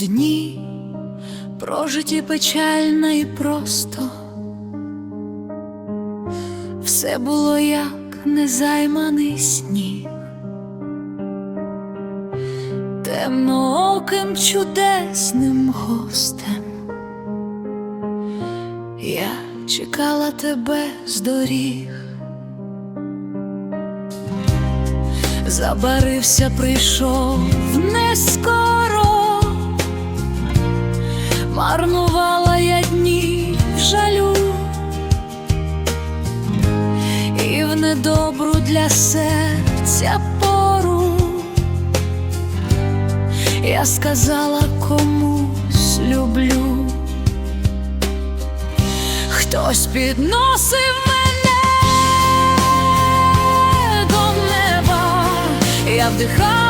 дні, прожиті печально і просто. Все було як незайманий сніг, темнооким чудесним гостем. Я чекала тебе з доріг. Забарився, прийшов не марнувала я дні в жалю. І в недобру для серця пору я сказала комусь люблю, хтось підносив мене до неба, я вдихала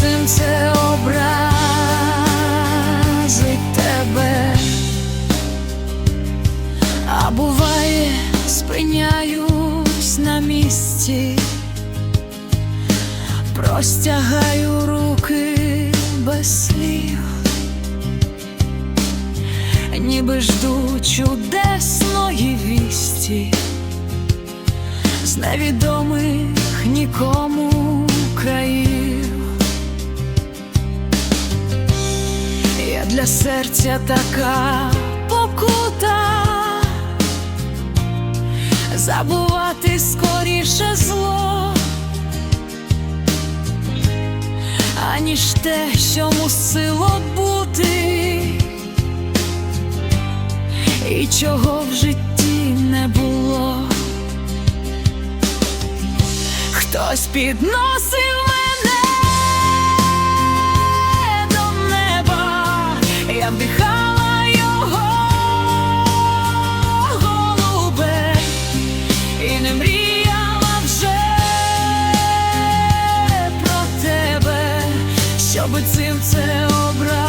цим це образить тебе. А буває, спиняюсь на місці, простягаю руки без слів, ніби жду чудесної вісті з невідомих нікому країв. Для серця така покута, забувати скоріше зло, аніж те, що мусило бути, і чого в житті не було. Хтось підносив я вдихала його голубе і не мріяла вже про тебе, щоби цим це образить